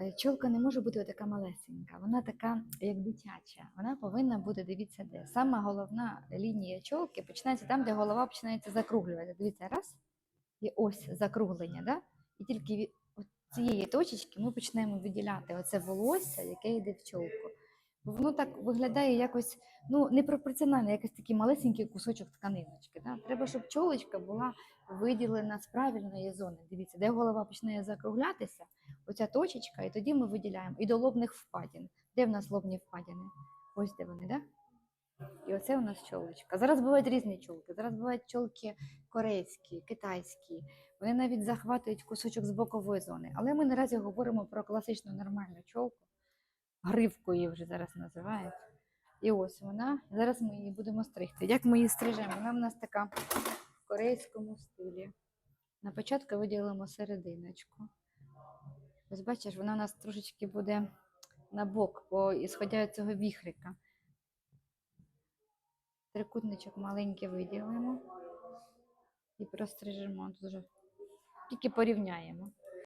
е, чолка не може бути така малесенька, вона така, як дитяча. Вона повинна бути, дивіться, де. Сама головна лінія чолки починається там, де голова починається закруглювати. Дивіться, раз. І ось закруглення, да? І тільки від цієї точечки ми починаємо виділяти оце волосся, яке йде в чолку. Бо воно так виглядає якось ну, непропорціонально, якийсь такий малесенький кусочок тканиночки. Да? Треба, щоб чолочка була виділена з правильної зони. Дивіться, де голова починає закруглятися, оця точечка, і тоді ми виділяємо і до лобних впадін. Де в нас лобні впадини? Ось де вони, да? І оце у нас чолочка. Зараз бувають різні чолки. Зараз бувають чолки корейські, китайські. Вони навіть захватують кусочок з бокової зони. Але ми наразі говоримо про класичну нормальну чолку. Гривку її вже зараз називають. І ось вона. Зараз ми її будемо стригти. Як ми її стрижемо? Вона в нас така в корейському стилі. На початку виділимо серединочку. Ось бачиш, вона у нас трошечки буде на бок, бо ісходя від цього віхрика. Трикутничок маленький виділимо і прострижемо. Тут тільки порівняємо.